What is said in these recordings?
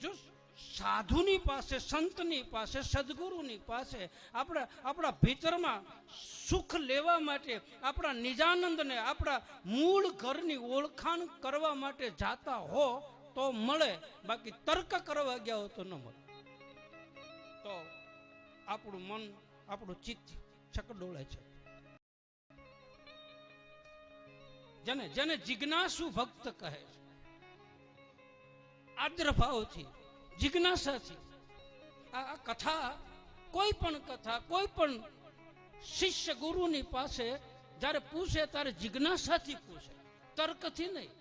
જો સાધુની પાસે, સંતની પાસે, સદગુરુની પાસે આપણા આપણા ભીતરમાં સુખ લેવા માટે, આપણા નિજાનંદને, આપણા મૂળ ઘરની ઓળખાણ કરવા માટે જાતા હો, તો મળે. બાકી તર્ક કરવા ગયા હો તો ન મળે. તો આપણું મન, આપણું ચિત્ત ચકડોળે છે. જેને જેને જિજ્ઞાસુ ભક્ત કહે છે આદ્ર ભાવથી જિજ્ઞાસાથી આ આ કથા કોઈ પણ કથા કોઈ પણ શિષ્ય ગુરુની પાસે જ્યારે પૂછે ત્યારે જિજ્ઞાસાથી પૂછે તર્કથી નહીં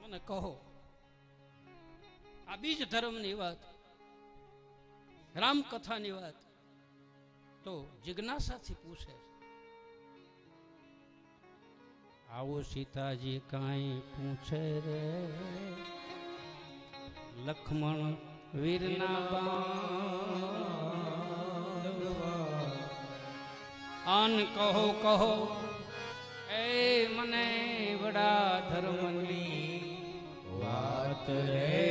મને કહો આ બીજ ધર્મની વાત રામકથાની વાત તો જિજ્ઞાસાથી પૂછે છે આવો સીતાજી કાંઈ પૂછે રે લક્ષ્મણ વીરના. આન કહો કહો એ મને વડા ધર્મની વાત રે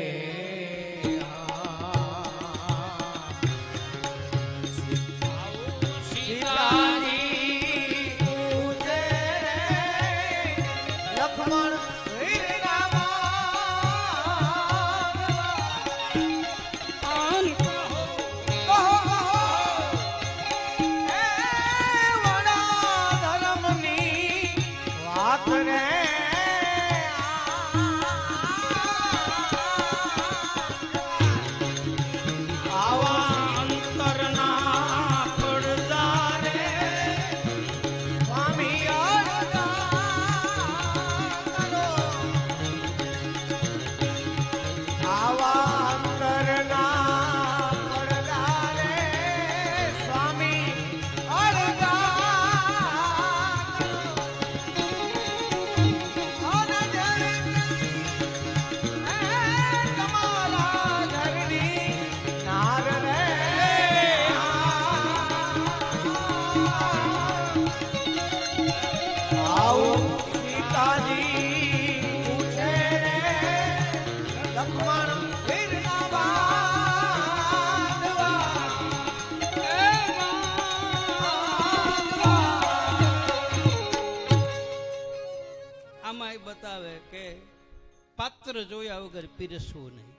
પાત્ર જોયા વગર પીરસવું નહીં.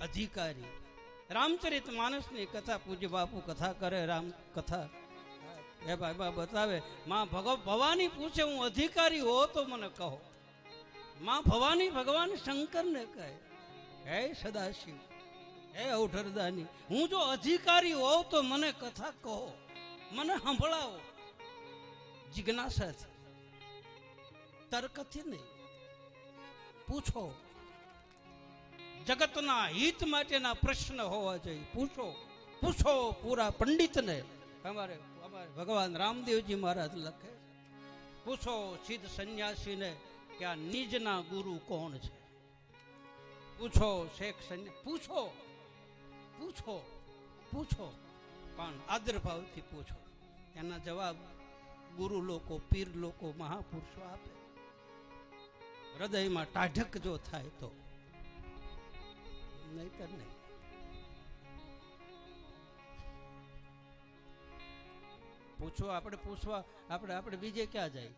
અધિકારી, રામચરિત માનસની કથા પૂજ્ય બાપુ કથા કરે, રામ કથા એ બાબા બતાવે, માં, ભગવ, ભવાની પૂછે હું અધિકારી હો તો મને કહો. માં, ભવાની ભગવાન શંકરને કહે. હે સદાશિવ, હે ઔઠરદાની હું જો અધિકારી હોઉં તો મને કથા કહો, મને સંભળાવો. જિજ્ઞાસાથી તર્કથી નહીં પૂછો. જગતના હિત માટેના પ્રશ્ન હોવા જોઈએ. પૂછો. પૂછો પૂરા પંડિતને. અમારે અમારે ભગવાન રામદેવજી મહારાજ લખે પૂછો સિદ્ધ સંન્યાસીને કે આ નિજના ગુરુ કોણ છે? પૂછો શેખ સંન્યા પૂછો. પૂછો. પૂછો. પણ આદરભાવથી પૂછો. એના જવાબ ગુરુ લોકો, પીર લોકો, મહાપુરુષો આપે. હૃદયમાં ટાઢક જો થાય તો. નહીતર નહીં. પૂછો, આપણે પૂછવા, આપણે આપણે બીજે ક્યાં જાય?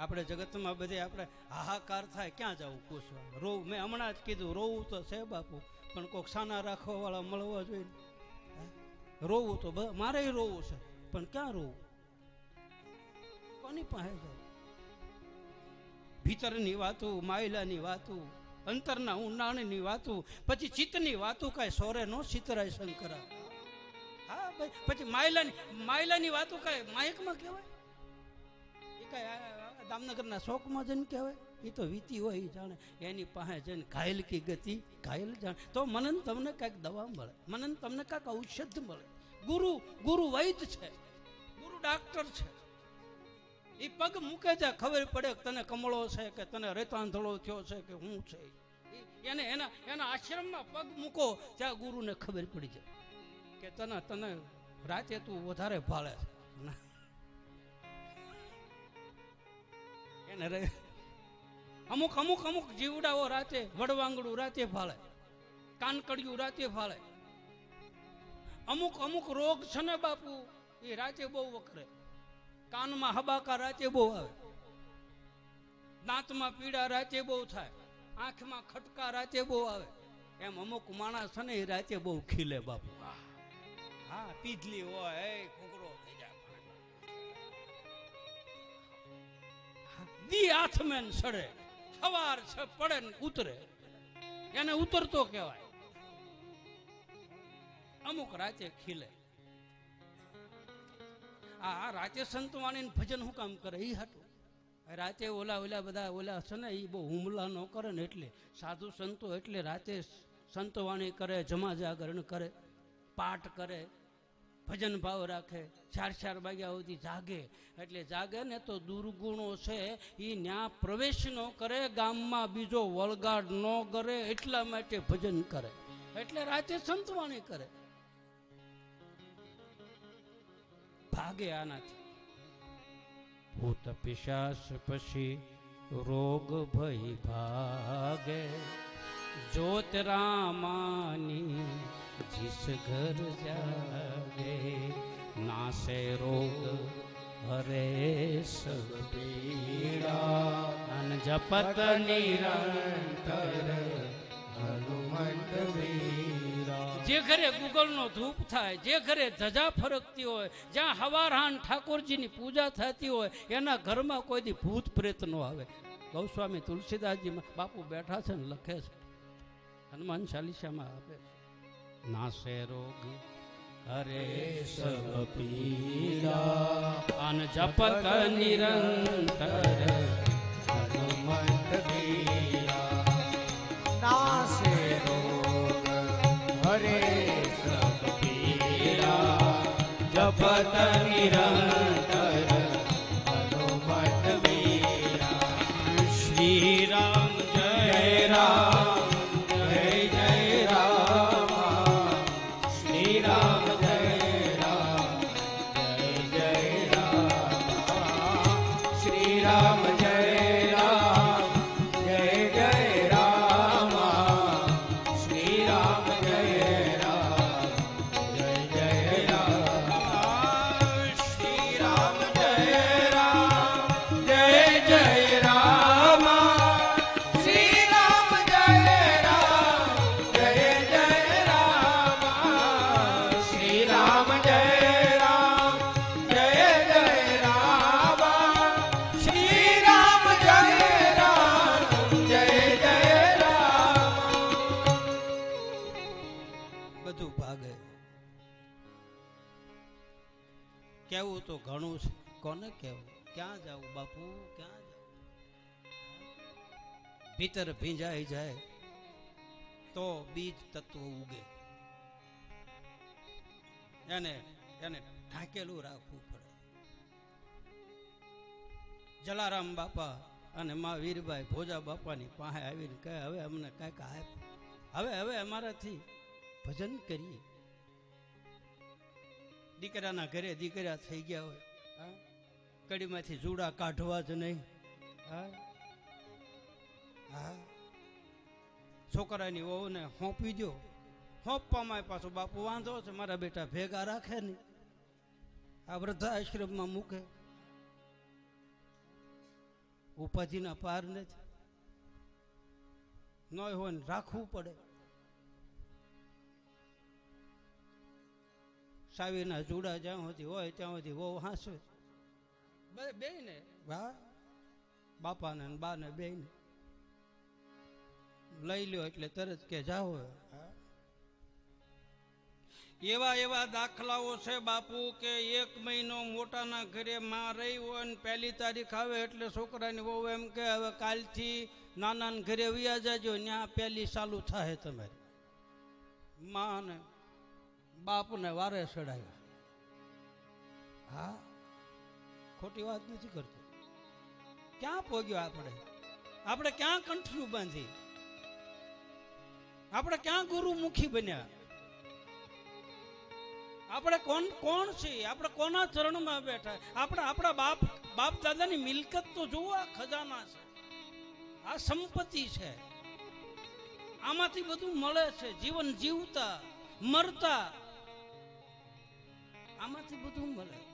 આપણે જગતમાં બધે આપણે હાહાકાર થાય, ક્યાં જવું પૂછવા રોવ, મેં હમણાં જ કીધું, રોવું તો છે બાપુ, પણ કોઈક સાના રાખવા વાળા મળવા જોઈએ. રોવું તો મારે રોવું છે, પણ ક્યાં રોવું? કોની પાસે જાય ભીતરની વાતો, માયલાની વાતો, અંતરના ઊંડાણની વાતો, પછી ચિત્તની વાતો કાંઈ સોરે નો ચિતરાય શંકરા. હા ભાઈ, પછી માયલાની માયલાની વાતો કાંઈ માયકમાં કહેવાય? એ કાંઈ દામનગરના શોકમાં જઈને કહેવાય? એ તો વીતી હોય એ જાણે. એની પાસે જઈને ઘાયલ કી ગતિ, ઘાયલ જાણે. તો મનન તમને કાંઈક દવા મળે. મનન તમને કાંઈક ઔષધ મળે. ગુરુ ગુરુ વૈદ છે. ગુરુ ડાક્ટર છે. એ પગ મૂકે છે, ખબર પડે કે તને કમળો છે કે તને રેતાંધળો થયો છે કે હું છે એને, એના એના આશ્રમમાં પગ મૂકો, ત્યાં ગુરુને ખબર પડી જાય કે તને તને રાતે તું વધારે ભાળે એને રે, અમુક અમુક અમુક જીવડાઓ રાતે વડવાંગડું રાતે ભાળે, કાનકડિયું રાતે ભાળે. અમુક અમુક રોગ છે ને બાપુ એ રાતે બહુ વખરે. કાનમાં હબાકા રાતે બહુ આવે. દાંતમાં પીડા રાતે બહુ થાય. આંખમાં ખટકા રાતે બહુ આવે. એમ અમુક માણસ છે ને એ રાતે બહુ ખીલે બાપુ. હા પીધલી હોય એ ઘૂઘરો થઈ જાય દી આથમેન સડે સવાર છે પડે ને ઉતરે. એને ઉતરતો કહેવાય. અમુક રાતે ખીલે. આ રાતે સંતવાણીને ભજન શું કામ કરે? એ હતું. રાતે ઓલા ઓલા બધા ઓલા છે ને એ બહુ હુમલા ન કરે ને એટલે, સાધુ સંતો એટલે રાતે સંતવાણી કરે, જમા જાગરણ કરે, પાઠ કરે, ભજન ભાવ રાખે, ચાર ચાર વાગ્યા સુધી જાગે. એટલે જાગે ને તો દુર્ગુણો છે એ ન્યા પ્રવેશ ન કરે, ગામમાં બીજો વળગાડ ન કરે, એટલા માટે ભજન કરે. એટલે રાતે સંતવાણી કરે. ભાગે આનાથી ભૂત પિશાચ પછી રોગ ભય ભાગે જોત રામાની जिस घर जागे नासे रोग हरे सब पीड़ा अन जपत निरंतर હનુમંત વીરા જે ઘરે ગુગલનો ધૂપ થાય, જે ઘરે ધજા ફરકતી હોય, જ્યાં હવારહાન ઠાકોરજીની પૂજા થતી હોય, એના ઘરમાં કોઈ દી ભૂત પ્રેત ન આવે. ગૌસ્વામી તુલસીદાસજી બાપુ બેઠા છે ને લખે છે, હનુમાન ચાલીસામાં આપે છે નાશે રોગ હરે સબ પીડા, અન જપત નિરંતર, હનુમંત Ram તો ઘણું છે. કોને કહેવું? ક્યાં જાવું બાપુ? ક્યાં જાવું? ભીતર ભીંજાઈ જાય તો બીજ તત્વ ઉગે. એને એને ઢાંકેલું રાખવું પડે. જલારામ બાપા અને મા વીરભાઈ ભોજા બાપાની પાસે આવીને કહે, હવે અમને કાંઈક આપ હવે હવે અમારાથી ભજન કરીએ. દીકરાના ઘરે દીકરા થઈ ગયા હોય. હા? કડીમાંથી જુડા કાઢવા જ નહીં. હા? હા? છોકરાની વહુને હોંપી દો હોંપવામાં પાછો બાપુ વાંધો છે મારા બેટા ભેગા રાખે નહીં. આ વૃદ્ધા આશ્રમમાં મૂકે. ઉપાધિના પાર નથી ન હોય ને રાખવું પડે. સાવીના જુડા જ્યાં સુધી હોય ત્યાં સુધી વહુ હાંસવે બે ને હા? બાપાને ને બાને બે ને લઈ લ્યો એટલે તરત કે જાઓ. એવા એવા દાખલાઓ છે બાપુ કે એક મહિનો મોટાના ઘરે માં રહી હોય અને પહેલી તારીખ આવે એટલે છોકરાની વહુ એમ કે હવે કાલથી નાના ઘરે વ્યા જાજો ત્યાં પહેલી ચાલુ થાય તમારી. માં ને બાપને વારે ચડાવ્યા હા, ખોટી વાત નથી કરતો. ક્યાં પોગ્યો આપણે? આપણે ક્યાં કંઠ્યું બાંધી? આપણે ક્યાં ગુરુમુખી બન્યા? આપણે કોણ કોણ છીએ આપણે કોના ચરણમાં બેઠા? આપણે, આપણા બાપ બાપ દાદાની મિલકત તો જુઓ આ ખજાના છે. આ સંપત્તિ છે. આમાંથી બધું મળે છે. જીવન જીવતા, મરતા આમાંથી બધું મળે.